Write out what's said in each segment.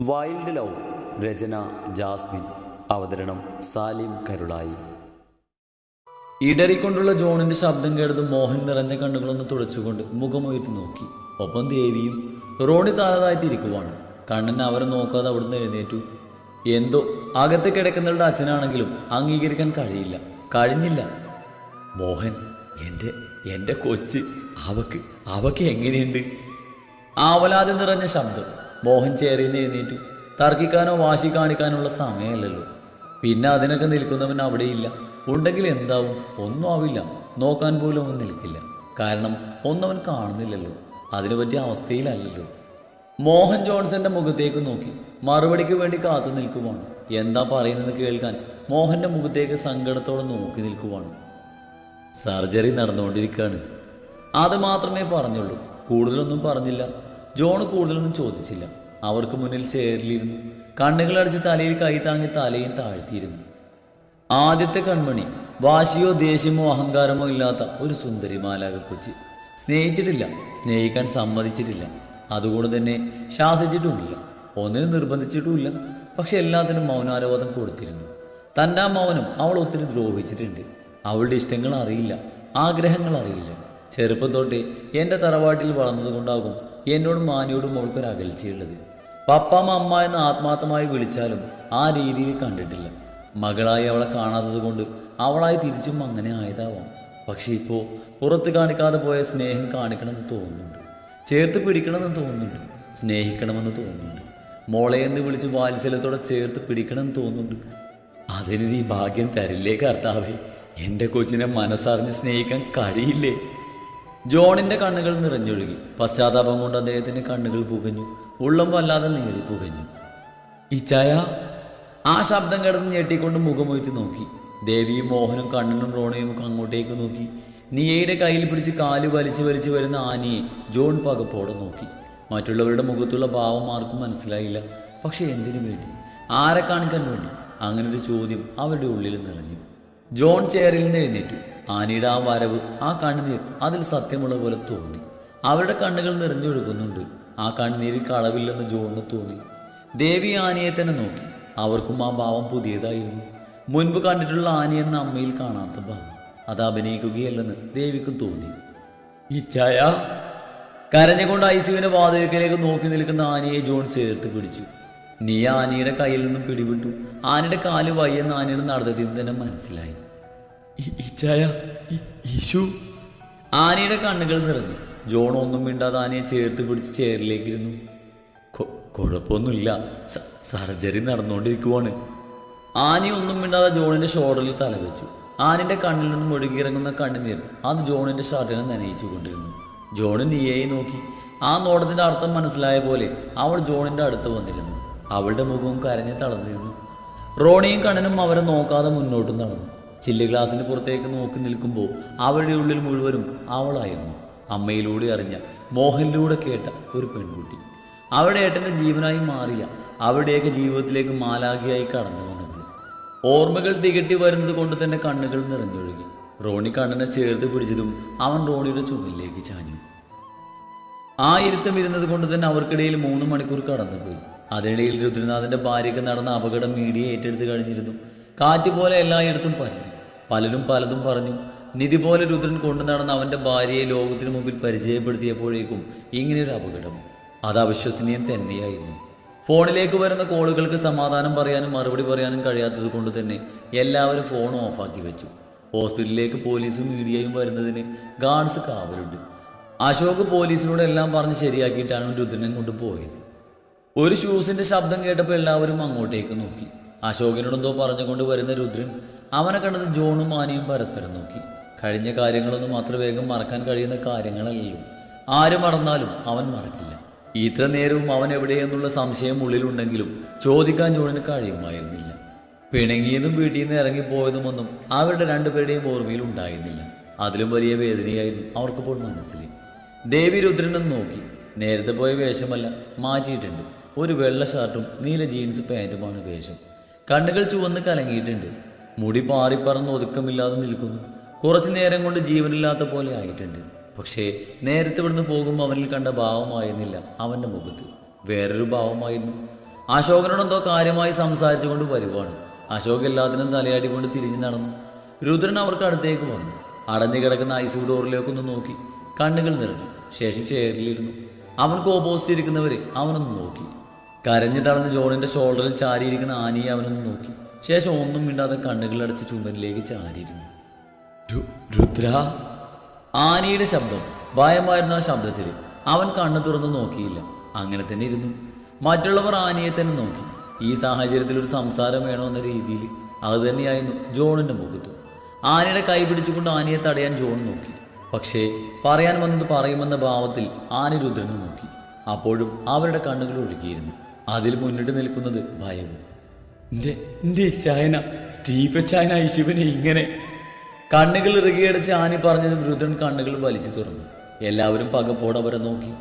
Wild love രചന Jasmine അവതരണം സാലിം കരുളായി. ഇടറിക്കൊണ്ടുള്ള ജോണിന്റെ ശബ്ദം കേട്ടത് മോഹൻ നിറഞ്ഞ കണ്ണുകളൊന്ന് തുടച്ചുകൊണ്ട് മുഖമുയർത്തി നോക്കി. ഒപ്പം ദേവിയും റോണി താഴതായി തിരിക്കുവാണ് കണ്ണൻ അവരെ നോക്കാതെ അവിടുന്ന് എഴുന്നേറ്റു. എന്തോ അകത്ത് കിടക്കുന്നവരുടെ അച്ഛനാണെങ്കിലും അംഗീകരിക്കാൻ കഴിയില്ല. കഴിഞ്ഞില്ല. മോഹൻ എന്റെ എന്റെ കൊച്ച് അവക്ക് അവക്ക് എങ്ങനെയുണ്ട്? ആവലാതി നിറഞ്ഞ ശബ്ദം. മോഹൻ ചേറിന്ന് എഴുന്നേറ്റു. തർക്കിക്കാനോ വാശി കാണിക്കാനുള്ള സമയമല്ലല്ലോ. പിന്നെ അതിനൊക്കെ നിൽക്കുന്നവൻ അവിടെയില്ല. ഉണ്ടെങ്കിൽ എന്താവും? ഒന്നും ആവില്ല. നോക്കാൻ പോലും അവൻ നിൽക്കില്ല. കാരണം ഒന്നവൻ കാണുന്നില്ലല്ലോ. അതിനു പറ്റിയ അവസ്ഥയിലല്ലല്ലോ. മോഹൻ ജോൺസന്റെ മുഖത്തേക്ക് നോക്കി. മറുപടിക്ക് വേണ്ടി കാത്തു നിൽക്കുവാണ്. എന്താ പറയുന്നത് കേൾക്കാൻ മോഹന്റെ മുഖത്തേക്ക് സങ്കടത്തോടെ നോക്കി നിൽക്കുവാണ്. സർജറി നടന്നുകൊണ്ടിരിക്കുകയാണ്. അത് മാത്രമേ പറഞ്ഞുള്ളൂ. കൂടുതലൊന്നും പറഞ്ഞില്ല. ജോൺ കൂടുതലൊന്നും ചോദിച്ചില്ല. അവർക്ക് മുന്നിൽ ചേരിലിരുന്നു. കണ്ണുകളടച്ച് തലയിൽ കൈ താങ്ങി തലയും താഴ്ത്തിയിരുന്നു. ആദ്യത്തെ കൺമണി വാശിയോ ദേഷ്യമോ അഹങ്കാരമോ ഇല്ലാത്ത ഒരു സുന്ദരി മാലാക കൊച്ചി. സ്നേഹിച്ചിട്ടില്ല സ്നേഹിക്കാൻ സമ്മതിച്ചിട്ടില്ല. അതുകൊണ്ട് തന്നെ ശാസിച്ചിട്ടുമില്ല. ഒന്നിനും നിർബന്ധിച്ചിട്ടുമില്ല. പക്ഷെ എല്ലാത്തിനും മൗനാനുവാദം കൊടുത്തിരുന്നു. തന്റെ ആ മൗനം അവൾ ഒത്തിരി ദ്രോഹിച്ചിട്ടുണ്ട്. അവളുടെ ഇഷ്ടങ്ങൾ അറിയില്ല ആഗ്രഹങ്ങൾ അറിയില്ല. ചെറുപ്പം തൊട്ടേ എന്റെ തറവാട്ടിൽ വളർന്നതുകൊണ്ടാകും എന്നോടും മാനിയോടും അവൾക്കൊരു അകൽച്ചയുള്ളത്. പപ്പാമ്മ അമ്മ എന്ന് ആത്മാർത്ഥമായി വിളിച്ചാലും ആ രീതിയിൽ കണ്ടിട്ടില്ല. മകളായി അവളെ കാണാത്തത് കൊണ്ട് അവളായി തിരിച്ചും അങ്ങനെ ആയതാവാം. പക്ഷെ ഇപ്പോൾ പുറത്ത് കാണിക്കാതെ പോയ സ്നേഹം കാണിക്കണമെന്ന് തോന്നുന്നുണ്ട്. ചേർത്ത് പിടിക്കണമെന്ന് തോന്നുന്നുണ്ട്. സ്നേഹിക്കണമെന്ന് തോന്നുന്നുണ്ട്. മോളെ എന്ന് വിളിച്ച് വാത്സല്യത്തോടെ ചേർത്ത് പിടിക്കണമെന്ന് തോന്നുന്നുണ്ട്. അതിന് നീ ഭാഗ്യം തരില്ലേ കർത്താവേ? എന്റെ കൊച്ചിനെ മനസ്സറിഞ്ഞ് സ്നേഹിക്കാൻ കഴിയില്ലേ? ജോണിന്റെ കണ്ണുകൾ നിറഞ്ഞൊഴുകി. പശ്ചാത്താപം കൊണ്ട് അദ്ദേഹത്തിന്റെ കണ്ണുകൾ പുകഞ്ഞു. ഉള്ളം വല്ലാതെ നീറി പുകഞ്ഞു. ഇച്ചായ ആ ശബ്ദം കിടന്ന് ഞെട്ടിക്കൊണ്ട് മുഖമൊയ്ത്ത് നോക്കി. ദേവിയും മോഹനും കണ്ണനും റോണയും അങ്ങോട്ടേക്ക് നോക്കി. നിയയുടെ കയ്യിൽ പിടിച്ച് കാൽ വലിച്ചു വലിച്ചു വരുന്ന ആനിയെ ജോൺ പകപ്പോടെ നോക്കി. മറ്റുള്ളവരുടെ മുഖത്തുള്ള ഭാവം ആർക്കും മനസ്സിലായില്ല. പക്ഷെ എന്തിനു വേണ്ടി? ആരെ കാണിക്കാൻ വേണ്ടി? അങ്ങനൊരു ചോദ്യം അവരുടെ ഉള്ളിൽ നിറഞ്ഞു. ജോൺ ചെയറിൽ നിന്ന് എഴുന്നേറ്റു. ആനിയുടെ ആ വരവ് ആ കണ്ണുനീർ അതിൽ സത്യമുള്ള പോലെ തോന്നി. അവരുടെ കണ്ണുകൾ നിറഞ്ഞൊഴുകുന്നുണ്ട്. ആ കണ്ണുനീരിൽ കളവില്ലെന്ന് ജോന്ന് തോന്നി. ദേവി ആനയെ തന്നെ നോക്കി. അവർക്കും ആ ഭാവം പുതിയതായിരുന്നു. മുൻപ് കണ്ടിട്ടുള്ള ആനയെന്ന അമ്മയിൽ കാണാത്ത ഭാവം. അത് അഭിനയിക്കുകയല്ലെന്ന് ദേവിക്കും തോന്നി. ഇച്ചായ കരഞ്ഞുകൊണ്ട് ഐസുവിന്റെ വാതിൽക്കലേക്ക് നോക്കി നിൽക്കുന്ന ആനയെ ജോൺ ചേർത്ത് പിടിച്ചു. നീ ആനയുടെ കയ്യിൽ നിന്നും പിടിവിട്ടു. ആനയുടെ കാൽ വയ്യെന്ന് ആനയുടെ നടത്തത്തിൽ തന്നെ മനസ്സിലായി. "ഇ- ആനയുടെ കണ്ണുകൾ നിറഞ്ഞു. ജോൺ ഒന്നും മിണ്ടാതെ ആനയെ ചേർത്ത് പിടിച്ച് ചേറിലേക്കിരുന്നു "കൊ- കുഴപ്പമൊന്നുമില്ല. സർജറി നടന്നുകൊണ്ടിരിക്കുവാണ്. ആനി ഒന്നും മിണ്ടാതെ ജോണിന്റെ ഷോൾഡറിൽ തലവെച്ചു. ആനിന്റെ കണ്ണിൽ നിന്നും ഒഴുകിയിറങ്ങുന്ന കണ്ണുനീർ അത് ജോണിന്റെ ഷർട്ടിനെ നനയിച്ചു കൊണ്ടിരുന്നു. ജോൺ നിയയെ നോക്കി. ആ നോട്ടത്തിന്റെ അർത്ഥം മനസ്സിലായ പോലെ അവൾ ജോണിന്റെ അടുത്ത് വന്നിരുന്നു. അവളുടെ മുഖവും കരഞ്ഞ് തളർന്നിരുന്നു. റോണിയും കണ്ണനും അവരെ നോക്കാതെ മുന്നോട്ട് നടന്നു. ചില്ല് ഗ്ലാസിന് പുറത്തേക്ക് നോക്കി നിൽക്കുമ്പോൾ അവരുടെ ഉള്ളിൽ മുഴുവനും അവളായിരുന്നു അമ്മയിലൂടെ അറിഞ്ഞ മോഹനിലൂടെ കേട്ട ഒരു പെൺകുട്ടി. അവരുടെ ഏട്ടന്റെ ജീവനായി മാറിയ അവരുടെയൊക്കെ ജീവിതത്തിലേക്ക് മാലാഖിയായി കടന്നു വന്നവൾ ഓർമ്മകൾ തികട്ടി വരുന്നത് കൊണ്ട് തന്നെ കണ്ണുകൾ നിറഞ്ഞൊഴുകി. റോണി കണ്ണനെ ചേർത്ത് പിടിച്ചതും അവൻ റോണിയുടെ ചുമലിലേക്ക് ചാഞ്ഞു. ആ ഇരുത്തം ഇരുന്നത് കൊണ്ട് തന്നെ അവർക്കിടയിൽ മൂന്ന് മണിക്കൂർ കടന്നുപോയി. അതിനിടയിൽ രുദ്രനാഥന്റെ ഭാര്യയ്ക്ക് നടന്ന അപകടം മീഡിയ ഏറ്റെടുത്ത് കഴിഞ്ഞിരുന്നു. കാറ്റ് പോലെ എല്ലായിടത്തും പരന്നു. പലരും പലതും പറഞ്ഞു. നിധി പോലെ രുദ്രൻ കൊണ്ടു നടന്ന അവന്റെ ഭാര്യയെ ലോകത്തിനു മുമ്പിൽ പരിചയപ്പെടുത്തിയപ്പോഴേക്കും ഇങ്ങനെയൊരു അപകടം. അത് അവിശ്വസനീയം തന്നെയായിരുന്നു. ഫോണിലേക്ക് വരുന്ന കോളുകൾക്ക് സമാധാനം പറയാനും മറുപടി പറയാനും കഴിയാത്തത് കൊണ്ട് തന്നെ എല്ലാവരും ഫോൺ ഓഫാക്കി വെച്ചു. ഹോസ്പിറ്റലിലേക്ക് പോലീസും മീഡിയയും വരുന്നതിന് ഗാർഡ്സ് കാവലുണ്ട്. അശോക് പോലീസിനോട് എല്ലാം പറഞ്ഞ് ശരിയാക്കിയിട്ടാണ് രുദ്രനെ കൊണ്ട് പോയത്. ഒരു ഷൂസിന്റെ ശബ്ദം കേട്ടപ്പോൾ എല്ലാവരും അങ്ങോട്ടേക്ക് നോക്കി. അശോകനോടെന്തോ പറഞ്ഞുകൊണ്ട് വരുന്ന രുദ്രൻ അവനെ കണ്ടത് ജോണും ആനയും പരസ്പരം നോക്കി. കഴിഞ്ഞ കാര്യങ്ങളൊന്നും അത്ര വേഗം മറക്കാൻ കഴിയുന്ന കാര്യങ്ങളല്ലല്ലോ. ആര് മറന്നാലും അവൻ മറക്കില്ല. ഇത്ര നേരവും അവൻ എവിടെയെന്നുള്ള സംശയം ഉള്ളിലുണ്ടെങ്കിലും ചോദിക്കാൻ ജോണിന് കഴിയുമായിരുന്നില്ല. പിണങ്ങിയതും വീട്ടിൽ നിന്ന് ഇറങ്ങിപ്പോയതുമൊന്നും അവരുടെ രണ്ടുപേരുടെയും ഓർമ്മയിൽ ഉണ്ടായിരുന്നില്ല. അതിലും വലിയ വേദനയായിരുന്നു അവർക്കിപ്പോൾ മനസ്സിൽ. ദേവി രുദ്രനെ നോക്കി. നേരത്തെ പോയ വേഷമല്ല മാറ്റിയിട്ടുണ്ട്. ഒരു വെള്ള ഷർട്ടും നീല ജീൻസ് പാന്റുമാണ് വേഷം. കണ്ണുകൾ ചുവന്ന് കലങ്ങിയിട്ടുണ്ട്. മുടി പാറിപ്പറന്ന് ഒതുക്കമില്ലാതെ നിൽക്കുന്നു. കുറച്ചു നേരം കൊണ്ട് ജീവനില്ലാത്ത പോലെ ആയിട്ടുണ്ട്. പക്ഷേ നേരത്തെ ഇവിടുന്ന് പോകുമ്പോൾ അവനിൽ കണ്ട ഭാവമായിരുന്നില്ല അവന്റെ മുഖത്ത്. വേറൊരു ഭാവമായിരുന്നു. അശോകനോട് എന്തോ കാര്യമായി സംസാരിച്ചുകൊണ്ട് വരുവാണ്. അശോക് എല്ലാത്തിനും തലയാടി കൊണ്ട് തിരിഞ്ഞു നടന്നു. രുദ്രൻ അവർക്ക് അടുത്തേക്ക് വന്നു. അടഞ്ഞു കിടക്കുന്ന ഐസു ഡോറിലേക്കൊന്ന് നോക്കി. കണ്ണുകൾ നിറഞ്ഞു. ശേഷം ചെയറിലിരുന്നു. അവൻക്ക് ഓപ്പോസിറ്റ് ഇരിക്കുന്നവരെ അവനൊന്ന് നോക്കി. കരഞ്ഞു തളർന്ന് ജോണിന്റെ ഷോൾഡറിൽ ചാരിയിരിക്കുന്ന ആനയെ അവനൊന്ന് നോക്കി. ശേഷം ഒന്നും മിണ്ടാതെ കണ്ണുകളടച്ച് ചുമരിലേക്ക് ചാരിയിരുന്നു. രുദ്ര? ആനയുടെ ശബ്ദം ഭയമായിരുന്നു ആ ശബ്ദത്തിൽ അവൻ കണ്ണു തുറന്ന് നോക്കിയില്ല. അങ്ങനെ തന്നെ ഇരുന്നു. മറ്റുള്ളവർ ആനയെ തന്നെ നോക്കി. ഈ സാഹചര്യത്തിൽ ഒരു സംസാരം വേണോ എന്ന രീതിയിൽ അത് തന്നെയായിരുന്നു ജോണിന്റെ മുഖത്തു. ആനയുടെ കൈ പിടിച്ചുകൊണ്ട് ആനയെ തടയാൻ ജോൺ നോക്കി. പക്ഷേ പറയാൻ വന്നത് പറയുമെന്ന ഭാവത്തിൽ ആന രുദ്രനെ നോക്കി. അപ്പോഴും അവരുടെ കണ്ണുകൾ ഒഴുകിയിരുന്നു. അതിൽ മുന്നിട്ട് നിൽക്കുന്നത് ഭയവും എന്റെ സ്റ്റീപ്പ ചായന? സ്റ്റീഫ ചായന ഇങ്ങനെ. കണ്ണുകൾ ഇറുകിയടച്ച് ആനി പറഞ്ഞത് വൃദ്ധൻ കണ്ണുകൾ വലിച്ചു തുറന്നു. എല്ലാവരും പകപ്പോടെ അവരെ നോക്കി.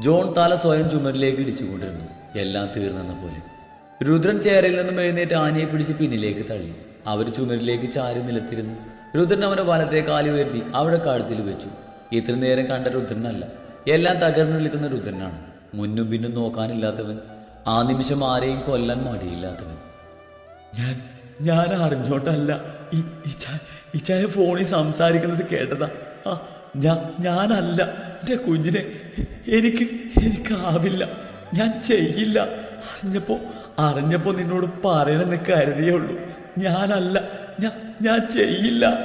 ജോൺ തല സ്വയം ചുമരിലേക്ക് ഇടിച്ചുകൊണ്ടിരുന്നു. എല്ലാം തീർന്നെന്ന പോലെ. രുദ്രൻ ചേരയിൽ നിന്നും എഴുന്നേറ്റ് ആനയെ പിടിച്ച് പിന്നിലേക്ക് തള്ളി. അവർ ചുമരിലേക്ക് ചാരി നിലത്തിരുന്നു. രുദ്രൻ അവനെ വലത്തെ കാലി ഉയർത്തി അവിടെ കഴുത്തിൽ വെച്ചു. ഇത്ര നേരം കണ്ട രുദ്രനല്ല. എല്ലാം തകർന്നു നിൽക്കുന്ന രുദ്രനാണ്. മുന്നും പിന്നും നോക്കാനില്ലാത്തവൻ. ആ നിമിഷം ആരെയും കൊല്ലാൻ മടിയില്ലാത്തവൻ ഞാൻ ഞാൻ അറിഞ്ഞോട്ടല്ല ഇച്ചായ ഫോണിൽ സംസാരിക്കുന്നത് കേട്ടതാ. ആ ഞാൻ ഞാനല്ല. എന്റെ കുഞ്ഞിനെ എനിക്ക് എനിക്കാവില്ല. ഞാൻ ചെയ്യില്ല. അറിഞ്ഞപ്പോൾ അറിഞ്ഞപ്പോൾ നിന്നോട് പറയണമെന്ന് കരുതിയേ ഉള്ളൂ. ഞാനല്ല. ഞാൻ ഞാൻ ചെയ്യില്ല.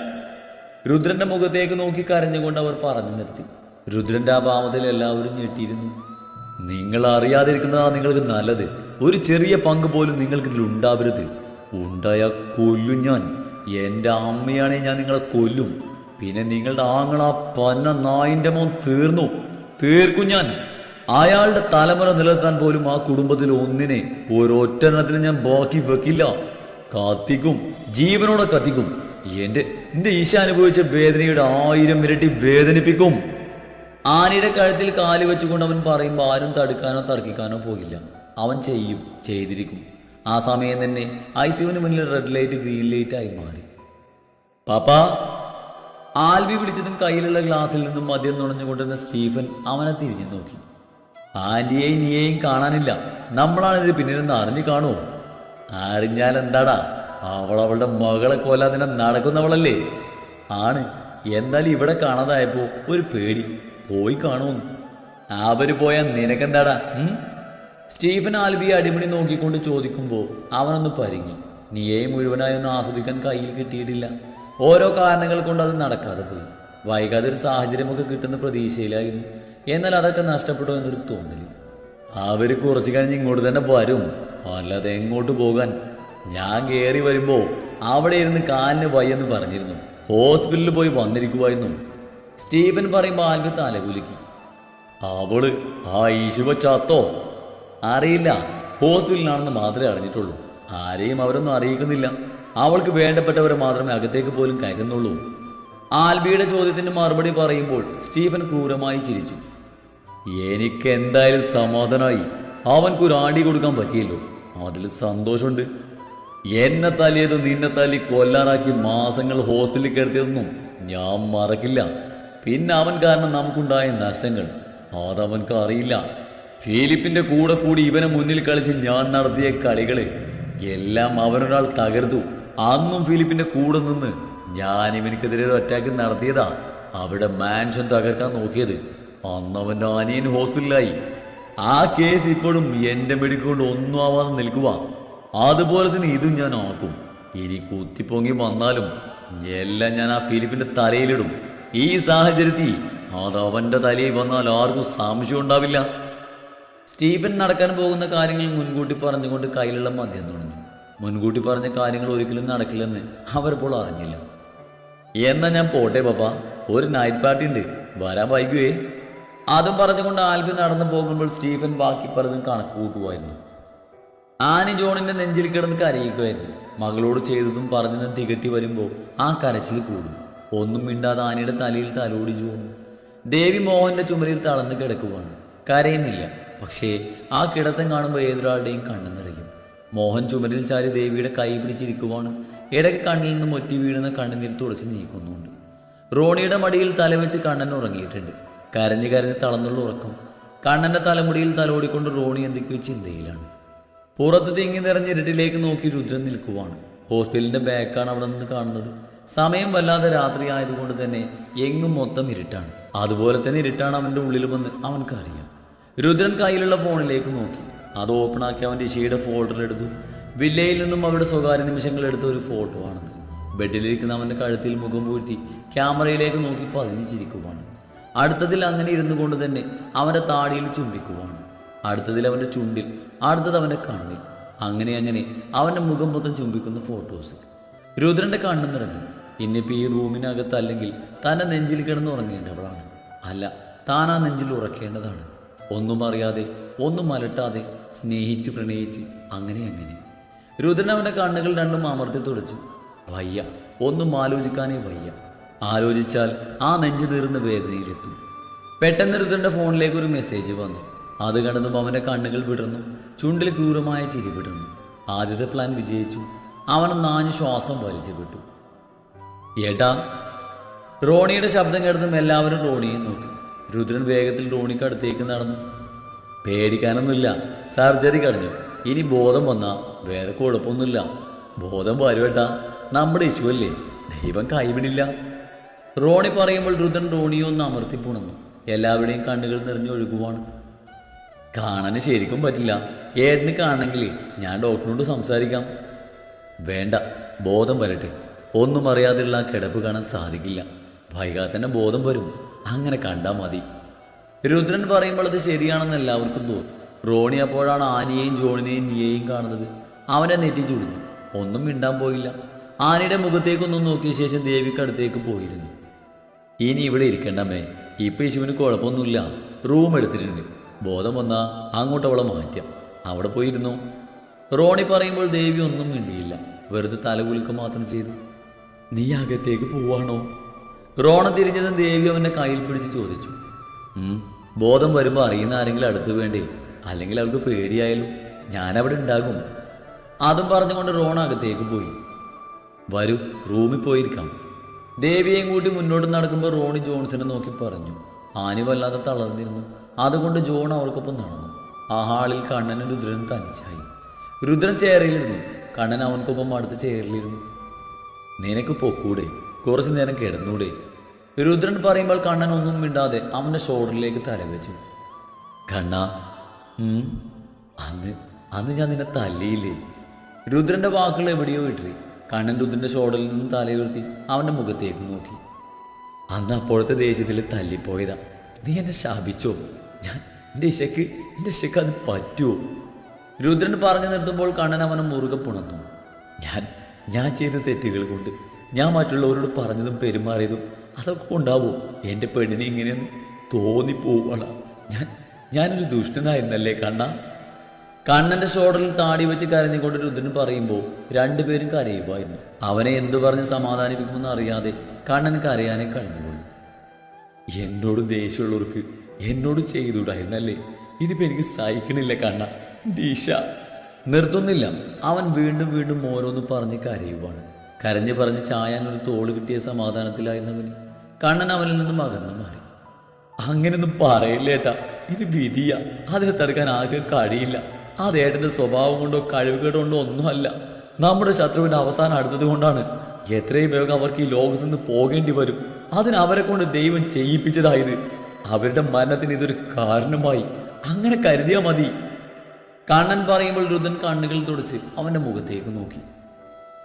രുദ്രന്റെ മുഖത്തേക്ക് നോക്കി കരഞ്ഞുകൊണ്ട് അവർ പറഞ്ഞു നിർത്തി. രുദ്രന്റെ ആ എല്ലാവരും ഞെട്ടിയിരുന്നു. നിങ്ങൾ അറിയാതിരിക്കുന്നതാ നിങ്ങൾക്ക് നല്ലത്. ഒരു ചെറിയ പങ്ക് പോലും നിങ്ങൾക്ക് ഇതിൽ ഉണ്ടാവരുത്. ഉണ്ടായ കൊല്ലും ഞാൻ. എന്റെ അമ്മയാണെ ഞാൻ നിങ്ങളെ കൊല്ലും. പിന്നെ നിങ്ങളുടെ ആങ്ങള പന്ന നായിന്റെ മോൻ തീർന്നു. തീർക്കും ഞാൻ. അയാളുടെ തലമുറ നിലനിർത്താൻ പോലും ആ കുടുംബത്തിൽ ഒന്നിനെ ഒരൊറ്റെണ്ണത്തിന് ഞാൻ ബാക്കി വെക്കില്ല. കത്തിക്കും. ജീവനോടെ കത്തിക്കും. എന്റെ എന്റെ ഈശ അനുഭവിച്ച വേദനയുടെ ആയിരം ഇരട്ടി വേദനിപ്പിക്കും. ആനയുടെ കഴുത്തിൽ കാൽ വെച്ചുകൊണ്ട് അവൻ പറയുമ്പോൾ ആരും തടുക്കാനോ തർക്കിക്കാനോ പോകില്ല. അവൻ ചെയ്യും ചെയ്തിരിക്കും. ആ സമയം തന്നെ ഐസിയുവിന് മുന്നിൽ റെഡ് ലൈറ്റ് ഗ്രീൻ ലൈറ്റ് ആയി മാറി. പാപ്പാ ആൽബി പിടിച്ചതും കയ്യിലുള്ള ഗ്ലാസ്സിൽ നിന്നും മദ്യം നുണഞ്ഞുകൊണ്ടിരുന്ന സ്റ്റീഫൻ അവനെ തിരിഞ്ഞു നോക്കി. ആന്റിയെയും നീയെയും കാണാനില്ല. നമ്മളാണിത് പിന്നിരുന്ന് അറിഞ്ഞു കാണുമോ അറിഞ്ഞാൽ എന്താടാ? അവൾ അവളുടെ മകളെ കൊല്ലാതിനെ നടക്കുന്നവളല്ലേ? ആണ്. എന്നാൽ ഇവിടെ കാണാതായപ്പോ ഒരു പേടി. പോയി കാണുമെന്ന് അവർ പോയാൽ നിനക്കെന്താടാ? സ്റ്റീഫൻ ആൽബിയെ അടിമണി നോക്കിക്കൊണ്ട് ചോദിക്കുമ്പോൾ അവനൊന്ന് പരിങ്ങി. നീയെ മുഴുവനായി ഒന്ന് ആസ്വദിക്കാൻ കയ്യിൽ കിട്ടിയിട്ടില്ല. ഓരോ കാരണങ്ങൾ കൊണ്ട് അത് നടക്കാതെ പോയി. വൈകാതെ ഒരു സാഹചര്യമൊക്കെ കിട്ടുന്ന പ്രതീക്ഷയിലായിരുന്നു. എന്നാൽ അതൊക്കെ നഷ്ടപ്പെട്ടു എന്നൊരു തോന്നൽ. അവർ കുറച്ച് കഴിഞ്ഞ് ഇങ്ങോട്ട് തന്നെ വരും. അല്ലാതെ എങ്ങോട്ട് പോകാൻ? ഞാൻ കയറി വരുമ്പോൾ അവിടെ ഇരുന്ന് കാലിന് വയ്യെന്ന് പറഞ്ഞിരുന്നു. ഹോസ്പിറ്റലിൽ പോയി വന്നിരിക്കുമായിരുന്നു സ്റ്റീഫൻ പറയുമ്പോൾ ആൽബി തലകുലുക്കി. അവൾ ആ ഈശുവ ചാത്തോ? അറിയില്ല. ഹോസ്പിറ്റലിലാണെന്ന് മാത്രമേ അറിഞ്ഞിട്ടുള്ളൂ. ആരെയും അവരൊന്നും അറിയിക്കുന്നില്ല. അവൾക്ക് വേണ്ടപ്പെട്ടവരെ മാത്രമേ അകത്തേക്ക് പോലും കയറ്റുന്നുള്ളൂ. ആൽബിയുടെ ചോദ്യത്തിന് മറുപടി പറയുമ്പോൾ സ്റ്റീഫൻ ക്രൂരമായി ചിരിച്ചു. എനിക്ക് എന്തായാലും സമാധാനമായി അവൻക്ക് ഒരു ആടി കൊടുക്കാൻ പറ്റിയല്ലോ. അതിൽ സന്തോഷമുണ്ട്. എന്നെ തല്ലിയത് നിന്നെ തല്ലി കൊല്ലാറാക്കി മാസങ്ങൾ ഹോസ്പിറ്റലിൽ കിടത്തിയതൊന്നും ഞാൻ മറക്കില്ല. പിന്നെ അവൻ കാരണം നമുക്കുണ്ടായ നഷ്ടങ്ങൾ. അതവൻക്ക് അറിയില്ല. ഫിലിപ്പിന്റെ കൂടെ കൂടി ഇവനെ മുന്നിൽ കളിച്ച് ഞാൻ നടത്തിയ കളികൾ എല്ലാം അവനൊരാൾ തകർത്തു. അന്നും ഫിലിപ്പിന്റെ കൂടെ നിന്ന് ഞാൻ ഇവനിക്കെതിരെ ഒരു അറ്റാക്ക് നടത്തിയതാ. അവിടെ മാൻഷൻ തകർക്കാൻ നോക്കിയത്. അന്നവന്റെ അനിയൻ ഹോസ്പിറ്റലിലായി ആ കേസ് ഇപ്പോഴും എന്റെ മെഡിക്കൊണ്ട് ഒന്നും ആവാതെ നിൽക്കുക അതുപോലെ തന്നെ ഇതും ഞാൻ ആക്കും. ഇനി കുത്തിപ്പൊങ്ങി വന്നാലും എല്ലാം ഞാൻ ആ ഫിലിപ്പിന്റെ തലയിലിടും. ഈ സാഹചര്യത്തിൽ അത് അവന്റെ തലയിൽ വന്നാൽ ആർക്കും സംശയം ഉണ്ടാവില്ല. സ്റ്റീഫൻ നടക്കാൻ പോകുന്ന കാര്യങ്ങൾ മുൻകൂട്ടി പറഞ്ഞുകൊണ്ട് കയ്യിലുള്ള മദ്യം തുടങ്ങി മുൻകൂട്ടി പറഞ്ഞ കാര്യങ്ങൾ ഒരിക്കലും നടക്കില്ലെന്ന് അവരിപ്പോൾ അറിഞ്ഞില്ല. എന്നാ ഞാൻ പോട്ടെ പപ്പ. ഒരു നൈറ്റ് പാർട്ടി ഉണ്ട്. വരാൻ വൈകുവേ. അതും പറഞ്ഞുകൊണ്ട് ആൽബി നടന്നു പോകുമ്പോൾ സ്റ്റീഫൻ ബാക്കി പലതും കണക്ക് കൂട്ടുമായിരുന്നു ആനി ജോണിന്റെ നെഞ്ചിൽ കിടന്ന് കരയിക്കുമായിരുന്നു മകളോട് ചെയ്തതും പറഞ്ഞതും തികട്ടി വരുമ്പോൾ ആ കരച്ചിൽ കൂടും. ഒന്നും മിണ്ടാതെ ആനയുടെ തലയിൽ തലോടി ജോണു ദേവി മോഹന്റെ ചുമലിൽ തളർന്ന് കിടക്കുവാണ്. കരയുന്നില്ല. പക്ഷേ ആ കിടത്തം കാണുമ്പോൾ ഏതൊരാളുടെയും കണ്ണു നിറയും. മോഹൻ ചുമരിൽ ചാരി ദേവിയുടെ കൈ പിടിച്ചിരിക്കുവാണ്. ഇടയ്ക്ക് കണ്ണിൽ നിന്ന് ഒറ്റി വീഴുന്ന കണ്ണുനീർ തുടച്ച് നീക്കുന്നുണ്ട്. റോണിയുടെ മടിയിൽ തലവെച്ച് കണ്ണൻ ഉറങ്ങിയിട്ടുണ്ട്. കരഞ്ഞ് കരഞ്ഞ് തളർന്നുള്ള ഉറക്കം. കണ്ണന്റെ തലമുടിയിൽ തലോടിക്കൊണ്ട് റോണി എന്തൊക്കെയോ ചിന്തയിലാണ്. പുറത്ത് തിങ്ങി നിറഞ്ഞ ഇരുട്ടിലേക്ക് നോക്കി രുദ്രൻ നിൽക്കുവാണ്. ഹോസ്പിറ്റലിന്റെ ബാക്കാണ് അവിടെ നിന്ന് കാണുന്നത്. സമയം വല്ലാതെ രാത്രി ആയതുകൊണ്ട് തന്നെ എങ്ങും മൊത്തം ഇരുട്ടാണ്. അതുപോലെ തന്നെ ഇരുട്ടാണ് അവന്റെ ഉള്ളിലുമെന്ന് അവൻക്കറിയാം. രുദ്രൻ കയ്യിലുള്ള ഫോണിലേക്ക് നോക്കി. അത് ഓപ്പണാക്കി അവന്റെ ഇഷയുടെ ഫോൾഡർ എടുത്തു. വില്ലയിൽ നിന്നും അവരുടെ സ്വകാര്യ നിമിഷങ്ങൾ എടുത്ത ഒരു ഫോട്ടോ ആണെന്ന് ബെഡിലിരിക്കുന്ന അവന്റെ കഴുത്തിൽ മുഖം പൂഴ്ത്തി ക്യാമറയിലേക്ക് നോക്കി പതിഞ്ഞു ചിരിക്കുവാണ്. അടുത്തതിൽ അങ്ങനെ ഇരുന്നു കൊണ്ട് തന്നെ അവന്റെ താടിയിൽ ചുംബിക്കുവാണ്. അടുത്തതിൽ അവന്റെ ചുണ്ടിൽ അടുത്തത് അവന്റെ കണ്ണിൽ. അങ്ങനെ അങ്ങനെ അവന്റെ മുഖം മൊത്തം ചുംബിക്കുന്ന ഫോട്ടോസ് രുദ്രന്റെ കണ്ണു നിറഞ്ഞു. ഇന്നിപ്പോൾ ഈ റൂമിനകത്ത് അല്ലെങ്കിൽ തന്റെ നെഞ്ചിൽ കിടന്ന് ഉറങ്ങേണ്ടവളാണ് അല്ല താൻ ആ നെഞ്ചിൽ ഉറക്കേണ്ടതാണ്. ഒന്നും അറിയാതെ ഒന്നും അലട്ടാതെ സ്നേഹിച്ച് പ്രണയിച്ച് അങ്ങനെ അങ്ങനെ. രുദ്രൻ അവന്റെ കണ്ണുകൾ രണ്ടും അമർത്തി തുടച്ചു. വയ്യ ഒന്നും ആലോചിക്കാനേ വയ്യ. ആലോചിച്ചാൽ ആ നെഞ്ചു തീർന്ന വേദനയിലെത്തും. പെട്ടെന്ന് രുദ്രന്റെ ഫോണിലേക്ക് ഒരു മെസ്സേജ് വന്നു. അത് കണ്ടതും അവന്റെ കണ്ണുകൾ വിടർന്നു ചുണ്ടിൽ ക്രൂരമായ ചിരി വിടർന്നു. ആദ്യത്തെ പ്ലാൻ വിജയിച്ചു. അവൻ നാഞ്ഞു ശ്വാസം വലിച്ചു വിട്ടു. ഏട്ടാ റോണിയുടെ ശബ്ദം കേട്ടതും എല്ലാവരും റോണിയെ നോക്കി. രുദ്രൻ വേഗത്തിൽ റോണിക്ക് അടുത്തേക്ക് നടന്നു. പേടിക്കാനൊന്നുമില്ല. സർജറി കഴിഞ്ഞു. ഇനി ബോധം വന്നാൽ വേറെ കുഴപ്പമൊന്നുമില്ല. ബോധം വരുവേട്ടാ നമ്മുടെ ഇശുവല്ലേ ദൈവം കൈവിടില്ല. റോണി പറയുമ്പോൾ രുദ്രൻ റോണിയെ ഒന്ന് അമർത്തി പുണന്നു എല്ലാവരുടെയും കണ്ണുകൾ നിറഞ്ഞു നിറഞ്ഞൊഴുകുവാണ് കാണാൻ ശരിക്കും പറ്റില്ല. ഏട്ടന് കാണണമെങ്കിൽ ഞാൻ ഡോക്ടറിനോട് സംസാരിക്കാം. വേണ്ട. ബോധം വരട്ടെ. ഒന്നും അറിയാതെയുള്ള ആ കിടപ്പ് കാണാൻ സാധിക്കില്ല. വൈകാതെ തന്നെ ബോധം വരും. അങ്ങനെ കണ്ടാൽ മതി. രുദ്രൻ പറയുമ്പോൾ അത് ശരിയാണെന്ന് എല്ലാവർക്കും തോന്നും. റോണി അപ്പോഴാണ് ആനിയെയും ജോണിനെയും നീയെയും കാണുന്നത്. അവനെ നെറ്റി ചുളിഞ്ഞു ഒന്നും മിണ്ടാൻ പോയില്ല. ആനയുടെ മുഖത്തേക്കൊന്നും നോക്കിയ ശേഷം ദേവിക്കടുത്തേക്ക് പോയിരുന്നു. ഇനി ഇവിടെ ഇരിക്കണ്ടമ്മേ ഇപ്പം യേശുവിന് കുഴപ്പമൊന്നുമില്ല. റൂം എടുത്തിട്ടുണ്ട്. ബോധം വന്നാൽ അങ്ങോട്ട് അവളെ മാറ്റാം. അവിടെ പോയിരുന്നു? റോണി പറയുമ്പോൾ ദേവി ഒന്നും മിണ്ടിയില്ല. വെറുതെ തലകുലുക്ക മാത്രം ചെയ്തു. നീ അകത്തേക്ക് പോവാണോ? റോണ തിരിഞ്ഞതും ദേവി അവന്റെ കയ്യിൽ പിടിച്ച് ചോദിച്ചു. "ഉം, ബോധം വരുമ്പോൾ അറിയുന്ന ആരെങ്കിലും അടുത്ത് വേണ്ടേ? അല്ലെങ്കിൽ അവൾക്ക് പേടിയായാലും? ഞാനവിടെ ഉണ്ടാകും. അതും പറഞ്ഞുകൊണ്ട് റോണ അകത്തേക്ക് പോയി. വരൂ റൂമിൽ പോയിരിക്കാം. ദേവിയെയും കൂട്ടി മുന്നോട്ട് നടക്കുമ്പോൾ റോണി ജോൺസനെ നോക്കി പറഞ്ഞു. ആനി വല്ലാതെ തളർന്നിരുന്നു. അതുകൊണ്ട് ജോൺ അവർക്കൊപ്പം നടന്നു. ആ ഹാളിൽ കണ്ണനും രുദ്രനും തനിച്ചായി. രുദ്രൻ ചെയറിലിരുന്നു. കണ്ണൻ അവൻക്കൊപ്പം അടുത്ത ചെയറിലിരുന്നു. നിനക്ക് പൊക്കൂടെ കുറച്ചു നേരം കിടന്നൂടെ? രുദ്രൻ പറയുമ്പോൾ കണ്ണൻ ഒന്നും മിണ്ടാതെ അവന്റെ ഷോൾഡറിലേക്ക് തലവെച്ചു. കണ്ണ അന്ന് അന്ന് ഞാൻ നിന്നെ തല്ലിയില്ലേ? രുദ്രന്റെ വാക്കുകൾ എവിടെയോ ഇട്ടി. കണ്ണൻ രുദ്രന്റെ ഷോൾഡറിൽ നിന്ന് തലയുയർത്തി അവന്റെ മുഖത്തേക്ക് നോക്കി. അന്ന് അപ്പോഴത്തെ ദേഷ്യത്തിൽ തല്ലിപ്പോയതാ. നീ എന്നെ ശാപിച്ചോ? ഞാൻ എന്റെ ഇശയ്ക്ക് എന്റെ ഇശയ്ക്ക് അത് പറ്റുമോ രുദ്രൻ പറഞ്ഞു നിർത്തുമ്പോൾ കണ്ണൻ അവനെ മുറുകെ പുണർന്നു. ഞാൻ ഞാൻ ചെയ്ത തെറ്റുകൾ കൊണ്ട് ഞാൻ മറ്റുള്ളവരോട് പറഞ്ഞതും പെരുമാറിയതും അതൊക്കെ ഉണ്ടാവും എന്റെ പെണ്ണിനെ ഇങ്ങനെയെന്ന് തോന്നിപ്പോവാണ് ഞാൻ ഞാനൊരു ദുഷ്ടനായിരുന്നല്ലേ കണ്ണ? കണ്ണന്റെ ഷോഡറിൽ താടി വെച്ച് കരഞ്ഞുകൊണ്ട് രുദ്രൻ പറയുമ്പോൾ രണ്ടുപേരും കരയുമായിരുന്നു. അവനെ എന്തു പറഞ്ഞ് സമാധാനിപ്പിക്കുമെന്ന് അറിയാതെ കണ്ണൻ കരയാനെ കഴിഞ്ഞുകൊള്ളു. എന്നോട് ദേഷ്യമുള്ളവർക്ക് എന്നോട് ചെയ്തുകൂടായിരുന്നല്ലേ? ഇതിപ്പോൾ എനിക്ക് സഹിക്കണില്ല കണ്ണ. ഡീഷ നിർത്തുന്നില്ല. അവൻ വീണ്ടും വീണ്ടും ഓരോന്ന് പറഞ്ഞ് കരയുവാണ്. കരഞ്ഞ് പറഞ്ഞ് ചായാൻ ഒരു തോൾ കിട്ടിയ സമാധാനത്തിലായിരുന്നവന് കണ്ണൻ അവനിൽ നിന്നും അകന്നു മാറി. അങ്ങനെയൊന്നും പറയില്ലേട്ടാ ഇത് വിധിയാ. അതിനെ തടുക്കാൻ ആകെ കഴിയില്ല. അത് ഏട്ടന്റെ സ്വഭാവം കൊണ്ടോ കഴിവുകേടോ കൊണ്ടോ ഒന്നുമല്ല. നമ്മുടെ ശത്രുവിന്റെ അവസാനം അടുത്തത് കൊണ്ടാണ്. എത്രയും വേഗം അവർക്ക് ഈ ലോകത്തു നിന്ന് പോകേണ്ടി വരും. അതിന് അവരെ കൊണ്ട് ദൈവം ചെയ്യിപ്പിച്ചതായത് അവരുടെ മരണത്തിന് ഇതൊരു കാരണമായി. അങ്ങനെ കരുതിയാൽ മതി. കണ്ണൻ പറയുമ്പോൾ രുദൻ കണ്ണുകൾ തുടച്ച് അവന്റെ മുഖത്തേക്ക് നോക്കി.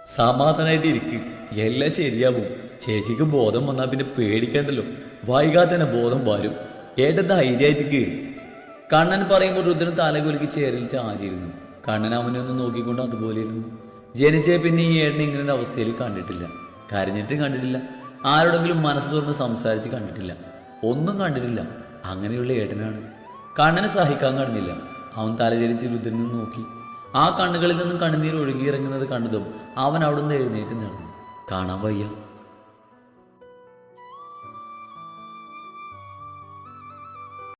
സമാധാനമായിട്ട് ഇരിക്ക്. എല്ലാം ശരിയാവും. ചേച്ചിക്ക് ബോധം വന്നാൽ പിന്നെ പേടിക്കണ്ടല്ലോ. വൈകാതെ തന്നെ ബോധം വരും. ഏട്ട ധൈര്യമായിട്ടിക്ക് കണ്ണൻ പറയുമ്പോൾ രുദ്രൻ തലകുലുക്കി ചേരിൽ ചാരിയിരുന്നു. കണ്ണൻ അവനെ ഒന്ന് നോക്കിക്കൊണ്ട് അതുപോലെ ഇരുന്നു. ജനിച്ചേ പിന്നെ ഈ ഏട്ടനെ ഇങ്ങനെ ഒരു അവസ്ഥയിൽ കണ്ടിട്ടില്ല. കരഞ്ഞിട്ടും കണ്ടിട്ടില്ല. ആരോടെങ്കിലും മനസ്സ് തുറന്ന് സംസാരിച്ച് കണ്ടിട്ടില്ല. ഒന്നും കണ്ടിട്ടില്ല. അങ്ങനെയുള്ള ഏട്ടനാണ്. കണ്ണനെ സഹിക്കാൻ കഴിഞ്ഞില്ല അവൻ തലചരിച്ച് രുദ്രനും നോക്കി. ആ കണ്ണുകളിൽ നിന്നും കണ്ണുനീർ ഒഴുകിയിറങ്ങുന്നത് കണ്ടതും അവൻ അവിടുന്ന് എഴുന്നേറ്റ് നടന്നു. കാണാൻ വയ്യ.